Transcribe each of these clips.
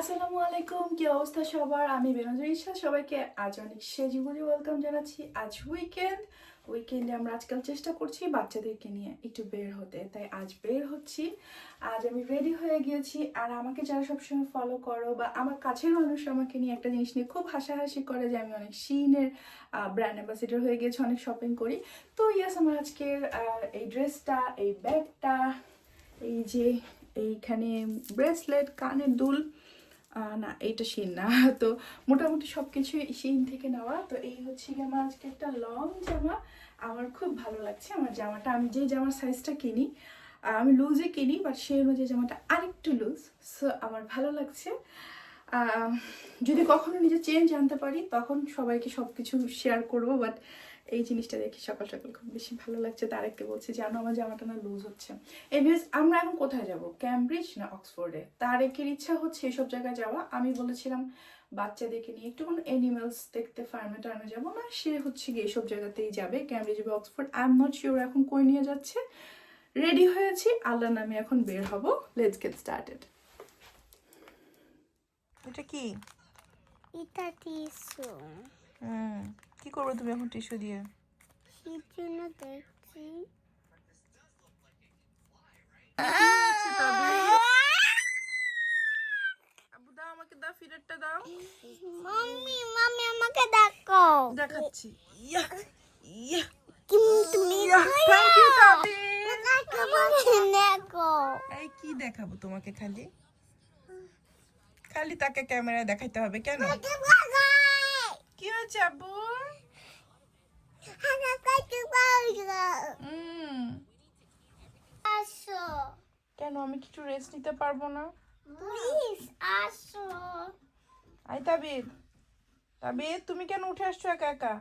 আসসালামু আলাইকুম, কি অবস্থা সবার? আমি বেনজর ইশা, সবাইকে আজ অনেক সেজুগুলি ওয়েলকাম জানাচ্ছি। আজ উইকেন্ড উইকেন্ডে আমরা আজকাল চেষ্টা করছি বাচ্চাদেরকে নিয়ে একটু বের হতে, তাই আজ বের হচ্ছি। আজ আমি রেডি হয়ে গিয়েছি, আর আমাকে যারা সবসময় ফলো করো বা আমার কাছের মানুষ আমাকে নিয়ে একটা জিনিস নিয়ে খুব হাসাহাসি করে যে আমি অনেক শিনের ব্র্যান্ড অ্যাম্বাসিডার হয়ে গেছি অনেক শপিং করি। তো ইয়াস আমার আজকের এই ড্রেসটা এই ব্যাগটা, এই যে এইখানে ব্রেসলেট কানের দুল না, এইটা শিন না। তো মোটামুটি সব কিছুই শিন থেকে নেওয়া। তো এই হচ্ছে গিয়ে আমার আজকে একটা লং জামা। আমার খুব ভালো লাগছে আমার জামাটা। আমি যে জামার সাইজটা কিনি আমি লুজে কিনি বাট সেই অনুযায়ী জামাটা আরেকটু লুজ সো আমার ভালো লাগছে। যদি কখনো নিজে চেঞ্জ আনতে পারি, তখন সবাইকে সব কিছু শেয়ার করব বাট এই জিনিসটা দেখি সকাল সকাল খুব বেশি ভালো লাগছে। তারেককে বলছি জানো আমার জামাটা না লুজ হচ্ছে। এনিওয়েজ আমরা এখন কোথায় যাব? ক্যামব্রিজ না অক্সফোর্ডে তারেকের ইচ্ছা হচ্ছে এসব জায়গায় যাওয়া। আমি বলেছিলাম বাচ্চাদেরকে নিয়ে একটু কোনো অ্যানিমালস দেখতে ফার্মে টার্মে যাব। না সে হচ্ছে গিয়ে এসব জায়গাতেই যাবে ক্যামব্রিজ বা Oxford I am not sure এখন কই নিয়ে যাচ্ছে। রেডি হয়েছি আল্লাহ নামে এখন বের হব। লেটস গেট স্টার্টেড এটা কি? এটা টিস্যু হুম। কি করবে তুমি এখন টিস্যু দিয়ে? সেই জন্য দেখছি। আবু দাও আমাকে দাও ফিডারটা দাও। মাম্মি মাম্মি আমাকে দেখো দেখাচ্ছি। ইয়া ইয়া তুমি থ্যাংক ইউ তাবি দেখো। এই কি দেখাবো তোমাকে খালি? খালি তাকে ক্যামেরায় দেখাইতে হবে কেন? কি হয়েছে আব্বু আসো কেন আমি কিছু রেস্ট নিতে পারব না? প্লিজ আসো। আই তাবিদ তাবিদ তুমি কেন উঠে আসছো একা একা?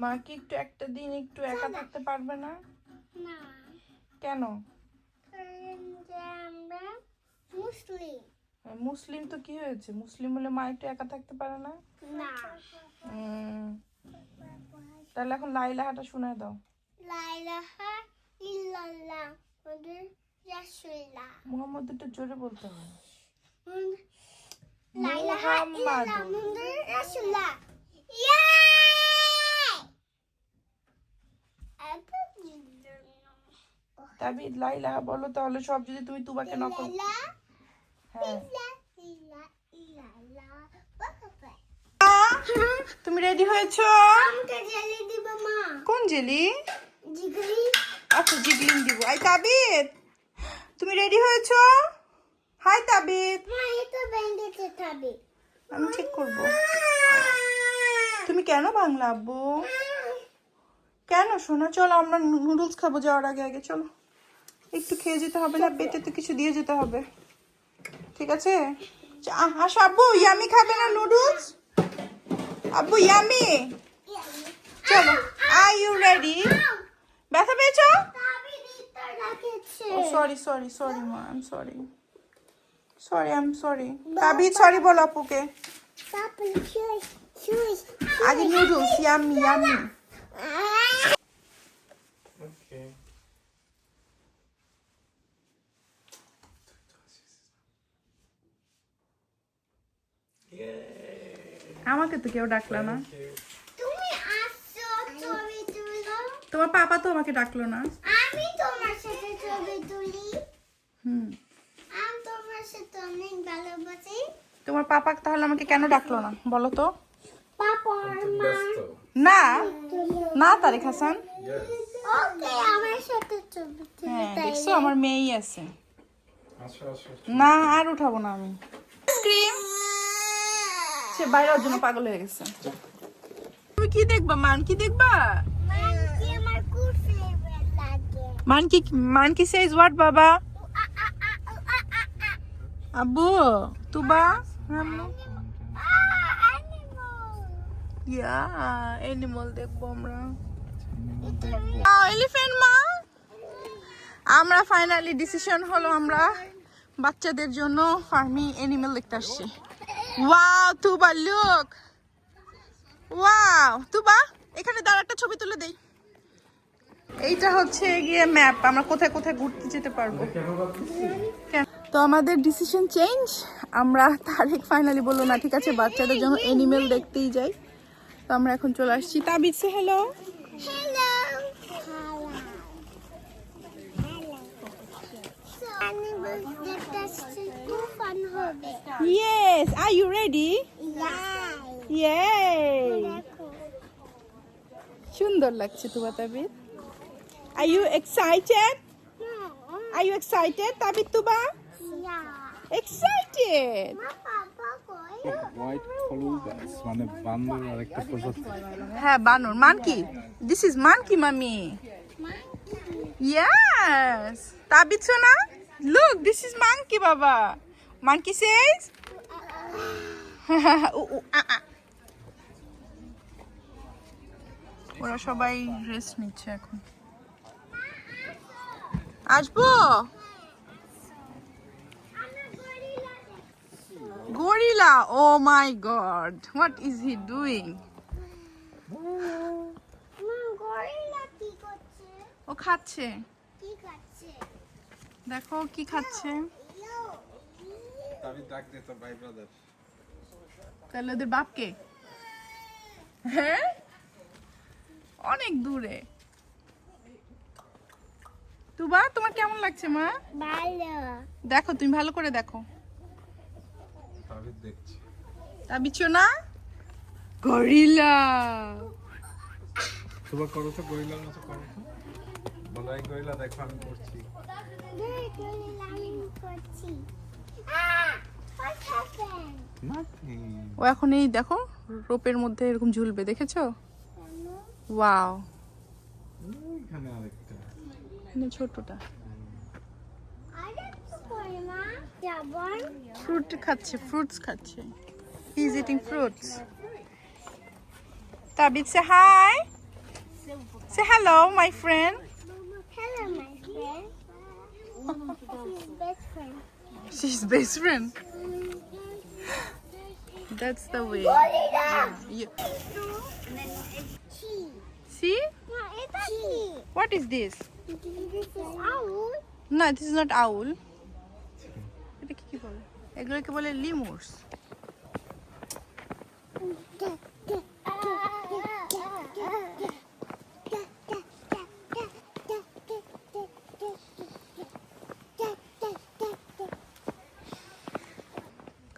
মা কি একটু একটা দিন একটু একা থাকতে পারবে না? না। কেন? আমরা মুসলিম। মুসলিম তো কি হয়েছে? মুসলিম হলে মা একটু একা থাকতে পারে না? তাহলে এখন লাইলাহাটা শুনে দাও। লাইলাহা ইল্লাল্লাহ রাসূলুল্লাহ। মোহাম্মদ একটু জোরে বলতে হবে। লাইলাহা ইল্লাল্লাহ রাসূলুল্লাহ। ইয়ে! লাইলাহা বলো তাহলে সব যদি তুমি তুবাকে নকল তুমি রেডি হয়েছো? কোন জেলি আচ্ছা জিগলিং দিব। আই তাবিদ তুমি রেডি হয়েছো? হাই তাবিদ আমি ঠিক করব। তুমি কেন বাংলা আব্বু? কেন শোনা চলো আমরা নুডলস খাব যাওয়ার আগে আগে চলো। একটু খেয়ে যেতে হবে না? পেটে তো কিছু দিয়ে যেতে হবে। ঠিক আছে? আসো আব্বু ইয়ামি খাবে না নুডলস? আব্বু ইয়ামি? চলো আর ইউ রেডি ব্যথা পেয়েছ? তাবি সরি সরি সরি মা I am sorry sorry I am sorry Tabid sorry বল আপুকে আগে নুডলস ইয়ামি ইয়ামি Okay. আমাকে তো কেউ ডাকলো না। তুমি আসছো ছবি তুলো। তোমার পাপা তো আমাকে ডাকলো না। আমি তোমার সাথে ছবি তুলি। হুম। আমি তোমার সাথে অনেক ভালোবাসি। তোমার পাপা তাহলে আমাকে কেন ডাকলো না বলো তো? মা। না না তারেক হাসান. ওকে আমার সাথে ছবি তুলি হ্যাঁ দেখছ আমার মেয়েই আছে। আসো আসো না আর উঠাবো না আমি। আইসক্রিম সে বাইরের জন্য পাগল হয়ে গেছে। তুমি কি দেখবা মান? কি দেখবা? মান কি মান কি সেজ হোয়াট বাবা? আব্বু তুবা হ্যালো ইয়া এনিমাল দেখব আমরা। এলিফ্যান্ট মা? আমরা ফাইনালি ডিসিশন হলো আমরা বাচ্চাদের জন্য ফার্মি এনিমেল দেখতে আসছি। Wow Tuba look wow Tuba এখানে দাঁড়া, একটা ছবি তুলে দেই। এইটা হচ্ছে গিয়ে ম্যাপ আমরা কোথায় কোথায় ঘুরতে যেতে পারব। তো আমাদের ডিসিশন চেঞ্জ আমরা তারিখ ফাইনালি বলল, না, ঠিক আছে, বাচ্চাদের জন্য এনিমেল দেখতেই যাই। তো আমরা এখন চলে আসছি। তাবিদসে hello Hello. Yes are you ready yay yeah দেখো। সুন্দর লাগছে তোমার Tabid are you excited are you excited Tabid Tuba? Excited white মানে বান্দর আরেকটা প্রজাতি হ্যাঁ বানর। Monkey? This is monkey mummy. Yes. Tabid সোনা? Look, this is monkey বাবা Monkey says? আ, আ। ওরা সবাই রেস্ট নিচ্ছে এখন। আসব? Gorilla oh my god what is he doing? ও খাচ্ছে। দেখো কি খাচ্ছে। আমি ডাক দে তো ভাই ব্রাদার তাহলে ওদের বাপকে? হ্যাঁ? অনেক দূরে। তুবা তোমার কেমন লাগছে মা? ভালো। দেখো তুমি ভালো করে দেখো। আমি দেখছি। না গরিলা। তোমার করো তো গরিলার মতো করো তো। গরিলা দেখো আমি করছি ও এখন এই দেখো রোপের মধ্যে এরকম ঝুলবে দেখেছ? ওয়াও ছোটটা। ফ্রুট খাচ্ছে ফ্রুটস খাচ্ছে। He is eating fruits Tabid say hi say hello my friend hello my friend. his best friend She's best friend. That's the way. Gorilla You, chi see? না এটা কি What is this? this is owl No, this is not owl. এটা কি কি বলে এগুলোকে বলে লিমুরস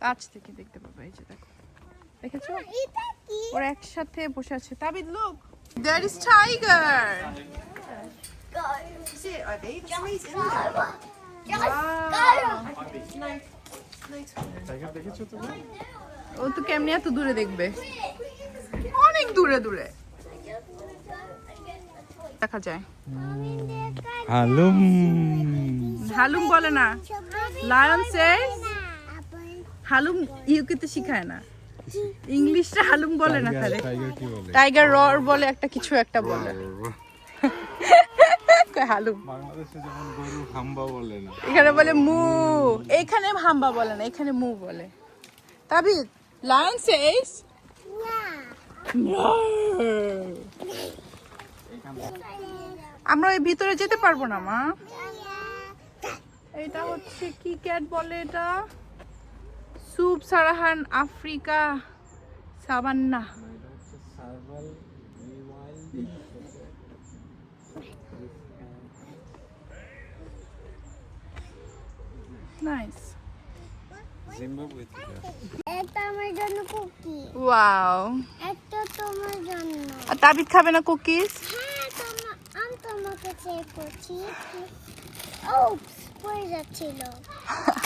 কাছ থেকে দেখতে পাবে এই যে দেখো। দেখেছ? ওরা একসাথে বসে আছে। Tabid look there is tiger ও তো কেমনি এত দূরে দেখবে? অনেক দূরে দূরে। দেখা যায়। হালুম। হালুম বলে না। লায়ন says হালুম ইউকেতে শিখায় না। ইংলিশটা হালুম বলে না খালি টাইগার কি বলে? রর বলে একটা কিছু একটা বলে। হালুম? বাংলাদেশে যেমন গরু হাম্বা বলে না। এখানে বলে মু। এখানে হাম্বা বলে না এখানে মু বলে। তাবি লায়ন সেজ আমরা ওই ভিতরে যেতে পারব না মা। এটা হচ্ছে কি ক্যাট বলে এটা? Sub Saharan Africa savanna. Nice Tabid খাবে না কুকিজ? হ্যাঁ আমি তোমাকে চেক করছি। ও পড়ে যাচ্ছিল।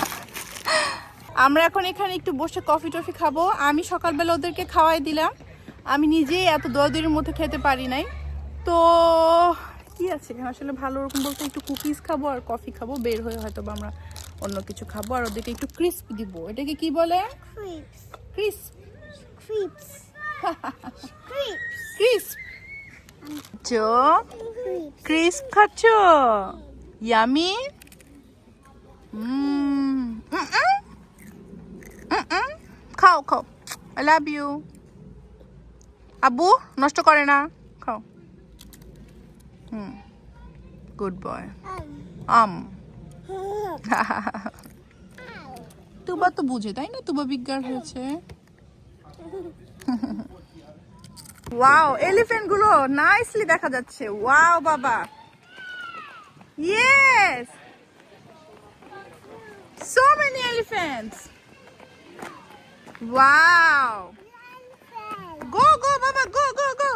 আমরা এখন এখানে একটু বসে কফি টফি খাব। আমি সকালবেলা ওদেরকে খাওয়াই দিলাম। আমি নিজেই এত দৌড়ের মধ্যে খেতে পারি নাই। তো কি আছে আসলে ভালো ওরকম বলতে একটু কুকিজ খাব আর কফি খাব। বের হয়ে হয়তো বা আমরা অন্য কিছু খাব। আর ওদেরকে একটু ক্রিস্প দিব। এটাকে কি বলে? ক্রিস্প ক্রিস্প খাচ্ছ? Yummy Mm. খাও খাও আই লাভ ইউ আব্বু নষ্ট করে না খাও হুম গুড বয়. আম তুবা তো বুঝে তাই না তুবা বিজ্ঞান হয়েছে ওয়াও এলিফ্যান্টগুলো নাইসলি দেখা যাচ্ছে ওয়াও বাবা yes so many elephants wow go go বাবা গো গো গো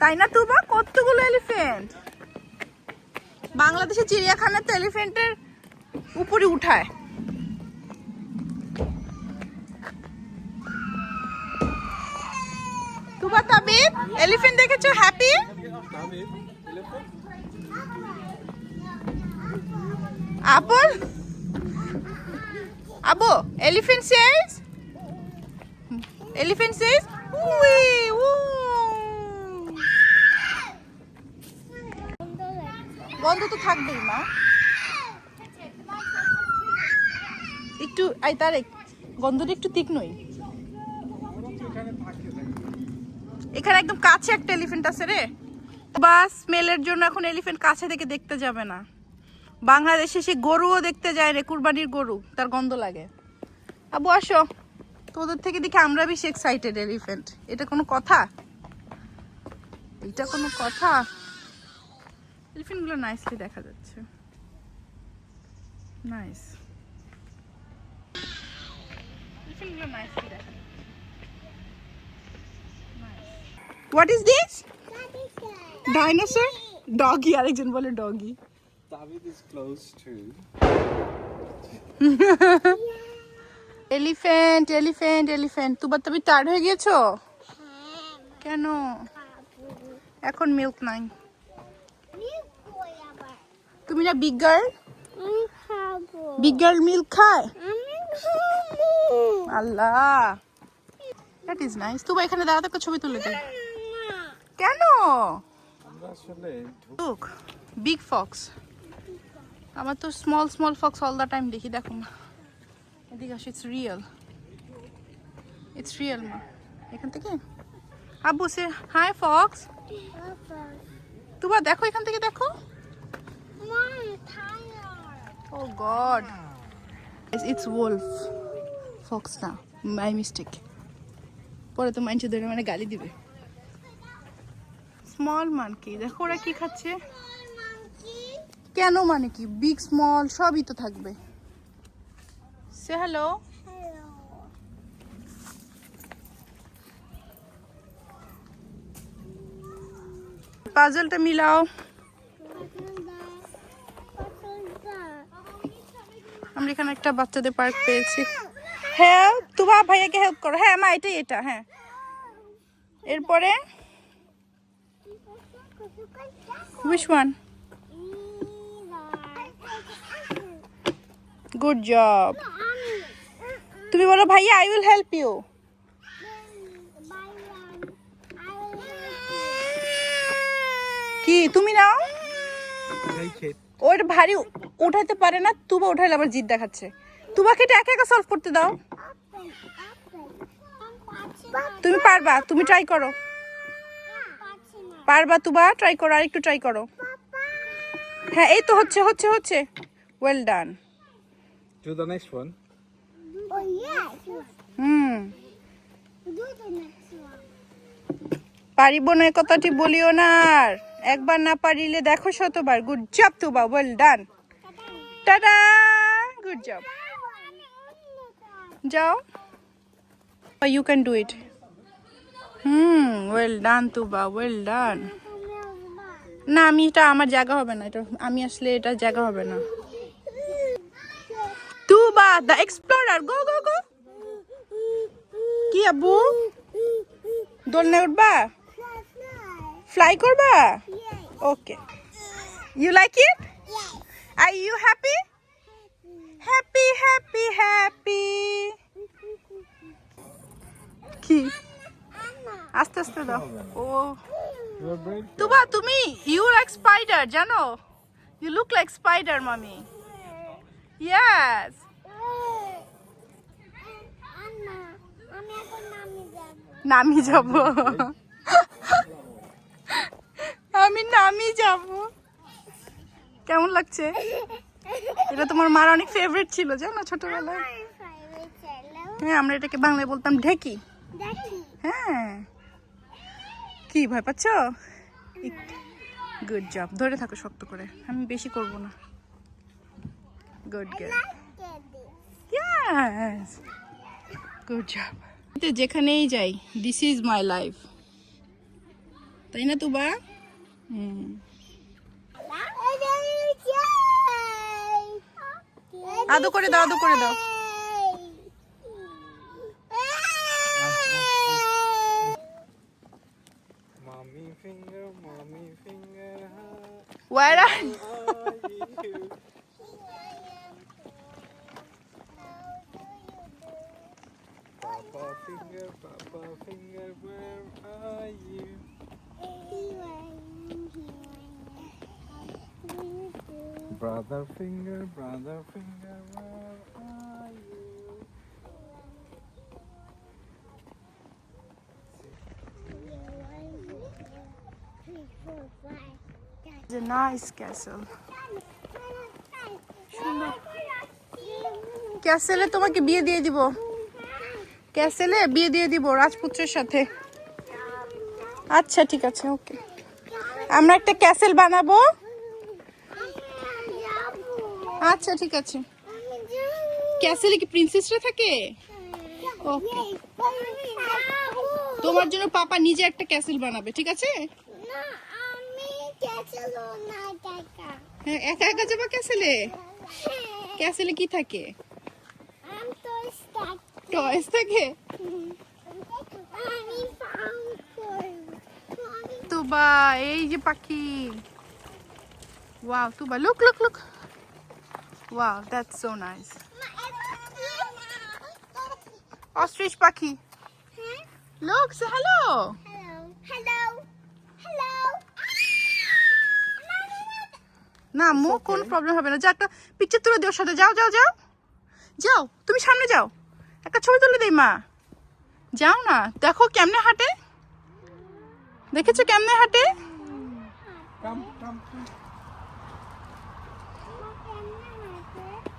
তাই না তুবা কতগুলো এলিফ্যান্ট বাংলাদেশের চিড়িয়াখানার তো এলিফ্যান্টের উপরে উঠায়। তুবা তাবিব এলিফ্যান্ট দেখেছ? হ্যাপি আপল আবু এলিফ্যান্ট সেজ এলিফ্যান্ট সেজ গন্ধ তো থাকবেই, মা। একটু, আই, তার গন্ধটা একটু তীক্ষ্ণই এখানে একদম কাছে একটা এলিফ্যান্ট আছে রে। বাস স্মেলের জন্য এখন এলিফ্যান্ট কাছে থেকে দেখতে যাবে না। বাংলাদেশে সে গরুও দেখতে যায় রে কুরবানির গরু তার গন্ধ লাগে। আবু আসো। তোদের থেকে দেখে আমরা বেশি এক্সাইটেড এলিফেন্ট এটা কোনো কথা? এটা কোনো কথা? এলিফ্যান্টগুলো নাইসলি দেখা যাচ্ছে। নাইস এলিফ্যান্টগুলো নাইসলি দেখা what is this dinosaur doggy আরেকজন বলে doggy David is close to. Elephant elephant elephant তুবার তুমি টায়ার্ড হয়ে গিয়েছো? কেন? এখন মিল্ক নাই। তুমি না big girl big girl milk খায়? Allah. That is nice Tuba এখানে দাঁড়াতে একটা ছবি তুলে দে। কেন? আসলে বিগ ফক্স আমার তো small small fox all the time দেখি, দেখো মা। এদিকে আসো ইটস রিয়েল ইটস রিয়েল মা। এখান থেকে? আব্বু, সে হাই ফক্স তুবা, দেখো এখান থেকে, দেখো। Oh god it's wolf fox না। মাই মিস্টেক পরে তো মানুষ ধরে মানে গালি দিবে। স্মল মানকি দেখো ওরা কি খাচ্ছে। কেন মানে কি? বিগ স্মল সবই তো থাকবে। সে হ্যালো পাজলটা মিলাও। আমরা এখানে একটা বাচ্চাদের পার্ক পেয়েছি। হ্যাঁ তোমার ভাইয়াকে হেল্প করো। হ্যাঁ মা এটাই এটা হ্যাঁ। এরপরে? Which one? গুড জব তুমি বলো, ভাইয়া আই উইল হেল্প ইউ কি, তুমি নাও? ওর ভারী উঠাতে পারে না, তুবা উঠাইলে আবার জিদ দেখাচ্ছে। তুবাকে এটা একা একা সলভ করতে দাও। তুমি পারবা, তুমি ট্রাই করো। পারবা তুবা ট্রাই করো আর একটু ট্রাই করো। হ্যাঁ এই তো হচ্ছে হচ্ছে হচ্ছে। Well done Do the next one. Oh, yes. Hmm Do the next one. পারিব না এ কথাটি বলিও না আর। একবার না পারিলে দেখো শতবার। Good job Tuba well done tata! Good job যাও। You can do it hmm well done Tuba well done না আমি এটা আমার জায়গা হবে না। এটা আমি আসলে এটা জায়গা হবে না। তুবা দ্য এক্সপ্লোরার গো গো গো কি আব্বু দোলনে উঠবা? ফ্লাই করবা? Okay you like it are you happy happy happy happy কি আস্তে আস্তে দাও। ও। You're brave. তুবা তুমি ইউ লাইক স্পাইডার জানো? You look like spider mummy এখন নামে যাব। নামি আমি নামই যাব। কেমন লাগছে? এটা তোমার মার অনেক ফেভারিট ছিল, জানো ছোটবেলায়। হ্যাঁ আমরা এটাকে বাংলায় বলতাম ঢেকি। হ্যাঁ। কি, ভয় পাচ্ছ? গুড জব ধরে থাকো শক্ত করে। আমি বেশি করব না। Good girl Yes. Good job. যেখানেই যাই দিস ইজ মাই লাইফ তাই না তুবা হুম আদো করে দাও আদো করে দাও Where are are you? finger, Papa finger, where are you? Brother finger, brother finger, where are you? It's a nice castle. ক্যাসেলে তোমাকে বিয়ে দিয়ে দিব ক্যাসেলে বিয়ে দিয়ে দিব রাজপুত্রের সাথে। আচ্ছা ঠিক আছে ওকে। আমরা একটা ক্যাসেল বানাবো। আচ্ছা ঠিক আছে। ক্যাসেলে কি প্রিন্সেসরা থাকে? ওকে। তোমার জন্য পাপা নিজে একটা ক্যাসেল বানাবে ঠিক আছে? হ্যাঁ একা একা যাবা ক্যাসেলে? ক্যাসেলে কি থাকে? টয়েস থাকে? তুবা এই যে পাখি। Wow Tuba look look look wow that's so nice ostrich পাখি। Look say hello. না মুখ কোনো প্রবলেম হবে না। যা একটা পিকচার তুলে দিও সাথে। যাও যাও যাও। যাও তুমি সামনে যাও। একটা ছবি তুলে দেই মা। যাও না দেখো কেমনে হাঁটে। দেখেছ কেমনে হাঁটে.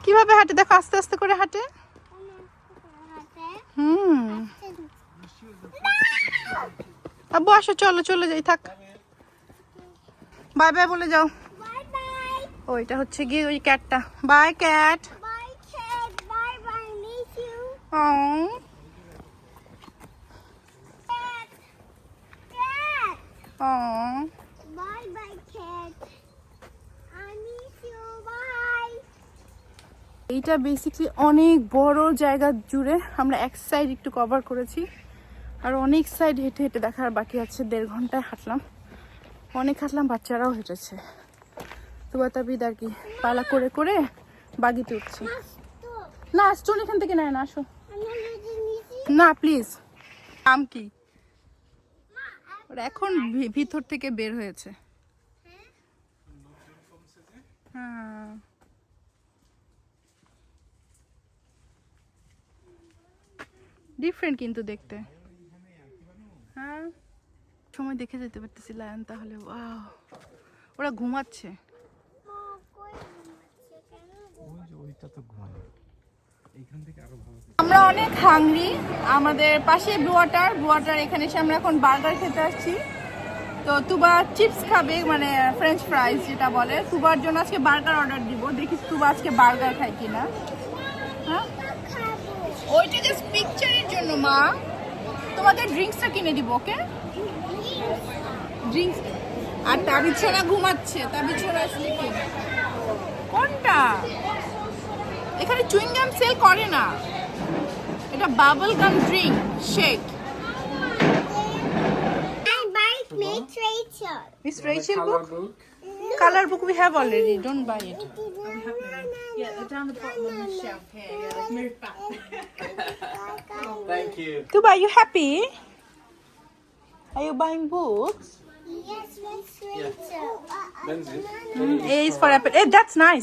কীভাবে হাঁটে? দেখো আস্তে আস্তে করে হাঁটে। হুম। আব্বু আসো চলো চলে যাই থাক। বাই বাই বলে যাও. ওইটা হচ্ছে গিয়ে ওই ক্যাটটা। Bye cat Bye, cat. Bye bye. Miss ও Cat. Cat. ও Bye bye, cat. I miss you. Bye. এইটা বেসিকলি অনেক বড় জায়গা জুড়ে আমরা এক সাইড একটু কভার করেছি আর অনেক সাইড হেঁটে হেঁটে দেখার বাকি আছে দেড় ঘন্টায় হাঁটলাম অনেক হাঁটলাম বাচ্চারাও হেঁটেছে তুবা তাবিদ আর কি পালা করে করে বাগিতে উঠছে না স্টোন এখান থেকে নেয় না আসো না প্লিজ নাম কি? ওরা এখন ভি- ভিতর থেকে বের হয়েছে। হ্যাঁ। ডিফারেন্ট কিন্তু দেখতে। হ্যাঁ। সময় দেখে যেতে পারতেছি লায়ন তাহলে ওয়াও ওরা ঘুমাচ্ছে। ওইটা তো ঘুমায় এইখান থেকে আরও ভালো আমরা অনেক হাংরি আমাদের পাশে ওয়াটার ওয়াটার এখানে এসে আমরা এখন বার্গার খেতে আসছি। তো তুবা চিপস খাবে মানে ফ্রেঞ্চ ফ্রাইজ যেটা বলে। তুবার জন্য আজকে বার্গার অর্ডার দিব দেখিস তুবা আজকে বার্গার খায় কিনা। হ্যাঁ? ওইটা জাস্ট পিকচারের জন্য, মা। তোমাদের ড্রিঙ্কসটা কিনে দিব ওকে ড্রিঙ্কস আর তাবিজ ছোড়া ঘুমাচ্ছে, তাবিজ ছোড়া আসলে কি? কোনটা? এখানে চুইং গাম সেল করে না এটা bubble gum drink shake Miss Rachel. Rachel color book. We have already don't buy it Yeah, down the bottom of the shelf here. Yeah, let's move back. Thank you. you happy are you buying books Yes, Miss Rachel. Eh,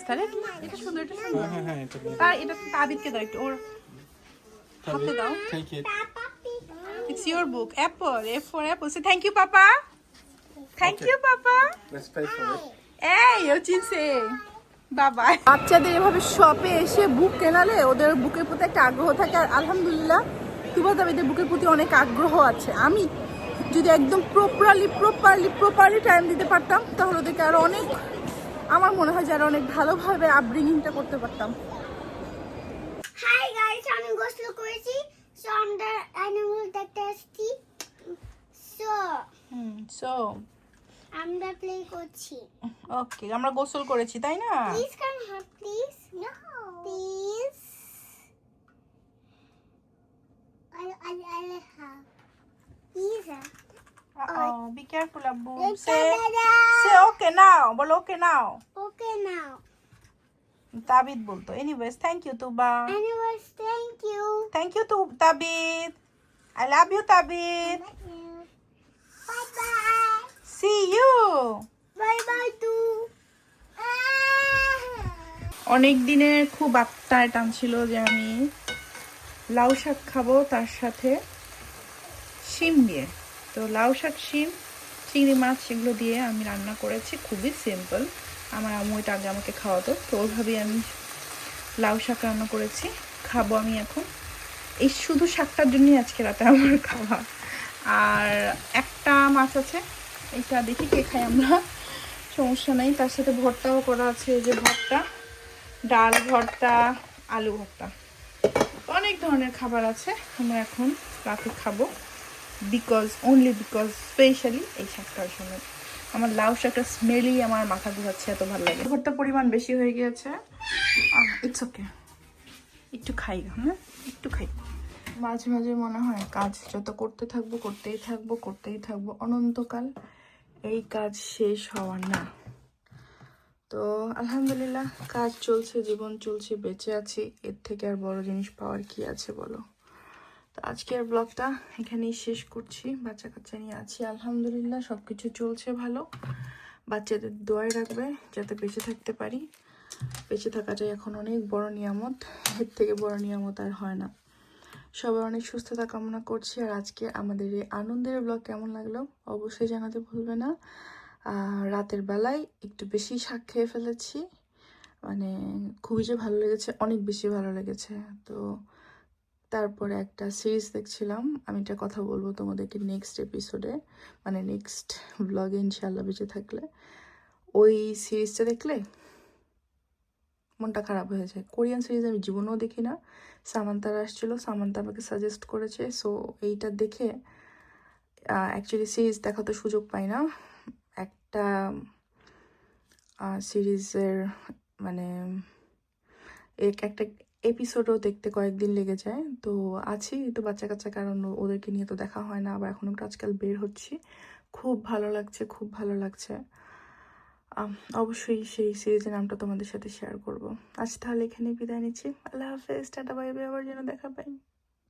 তাহলে? এটা সুন্দর এটা সুন্দর। হ্যাঁ হ্যাঁ এটা নিয়ে এটা তাবিদকে দাও একটু ওর হাতে দাও. A for apple. Say thank thank you papa. এই ও চিনছে বাবা বাচ্চাদের এভাবে শপে এসে বুক কেনালে ওদের বুকের প্রতি একটা আগ্রহ থাকে। আর আলহামদুলিল্লাহ তুবাদাবিদের বুকের প্রতি অনেক আগ্রহ আছে। আমি যদি একদম প্রপারলি প্রপারলি প্রপারলি টাইম দিতে পারতাম তাহলে ওদেরকে আরও অনেক আমার মনে হয় যে আরও অনেক ভালোভাবে আপব্রিঙ্গিংটা করতে পারতাম। হাই গাইস আমি গোসল করেছি। সো আমরা অ্যানিমাল দেখতে আসছি। সো সো আমরা প্লে করছি। ওকে আমরা গোসল করেছি তাই না? Please come have please no please I I I have. Please. Oh, be careful, Abu. Say, Say, okay now. বলো okay now. Okay now. Tabid বলতো anyways thank you Tuba Anyways, thank you. Thank you to Tabid I love you Tabid Bye bye. See you Bye bye too. অনেক দিনের খুব আত্মায় টানছিল যে আমি লাউ শাক খাব তার সাথে শিম দিয়ে তো লাউ শাক, শিম, চিংড়ি মাছ সেগুলো দিয়ে আমি রান্না করেছি, খুবই সিম্পল আমার আম্মু এটা আগে আমাকে খাওয়াতো। তো ওইভাবেই আমি লাউ শাক রান্না করেছি। খাব আমি এখন। এই শুধু শাকটার জন্যই আজকে রাতে আমার খাওয়া। আর একটা মাছ আছে, এটা দেখি কে খাই আমরা। সমস্যা নেই, তার সাথে ভর্তাও করা আছে যে ভর্তা, ডাল ভর্তা, আলু ভর্তা। অনেক ধরনের খাবার আছে, আমরা এখন রাতে খাব। বিকজ অনলি বিকজ স্পেশালি এই শাকটার জন্য আমার লাউ শাকটা স্মেলই আমার মাথা ঘুরাচ্ছে, এত ভালো লাগে। ভর্তা পরিমাণ বেশি হয়ে গিয়েছে। ইটস ওকে একটু খাই হ্যাঁ? একটু খাই। মাঝে মাঝে মনে হয়, কাজ যত করতে থাকব, করতেই থাকব করতেই থাকব, অনন্তকাল এই কাজ শেষ হওয়ার না। তো, আলহামদুলিল্লাহ, কাজ চলছে, জীবন চলছে, বেঁচে আছি। এর থেকে আর বড় জিনিস পাওয়ার কি আছে বলো? তো আজকের ব্লগটা এখানেই শেষ করছি। বাচ্চা কাচ্চা নিয়ে আছি, আলহামদুলিল্লাহ সব কিছু চলছে ভালো। বাচ্চাদের দোয়াই রাখবে যাতে বেঁচে থাকতে পারি। বেঁচে থাকাটাই এখন অনেক বড় নিয়ামত। এর থেকে বড় নিয়ামত আর হয় না। সবাই অনেক সুস্থতা কামনা করছি আর আজকে আমাদের এই আনন্দের ব্লগ কেমন লাগল অবশ্যই জানাতে ভুলবে না। রাতের বেলায় একটু বেশি শাক খেয়ে ফেলেছি। মানে খুবই যে ভালো লেগেছে, অনেক বেশি ভালো লেগেছে। তো তারপরে একটা সিরিজ দেখছিলাম। আমি একটা কথা বলব তোমাদেরকে নেক্সট এপিসোডে মানে নেক্সট ব্লগে ইনশাল্লাহ বেঁচে থাকলে। ওই সিরিজটা দেখলে মনটা খারাপ হয়ে যায়। কোরিয়ান সিরিজ আমি জীবনেও দেখি না। সামান্তার আসছিল সামান্তা আমাকে সাজেস্ট করেছে। সো এইটা দেখে অ্যাকচুয়ালি সিরিজ দেখাতে সুযোগ পাই না। একটা সিরিজের মানে এক, একটা এপিসোডও দেখতে কয়েকদিন লেগে যায়। তো আছি, তো বাচ্চা কাচ্চা কারণ ওদেরকে নিয়ে তো দেখা হয় না, আবার এখন একটু আজকাল বের হচ্ছি। খুব ভালো লাগছে, খুব ভালো লাগছে। অবশ্যই সেই সিরিজের নামটা তোমাদের সাথে শেয়ার করব। আজ তাহলে এখানে বিদায় নিচ্ছি। আল্লাহ হাফেজ, টাটা বাইবে বাই আবার যেন দেখা পাই।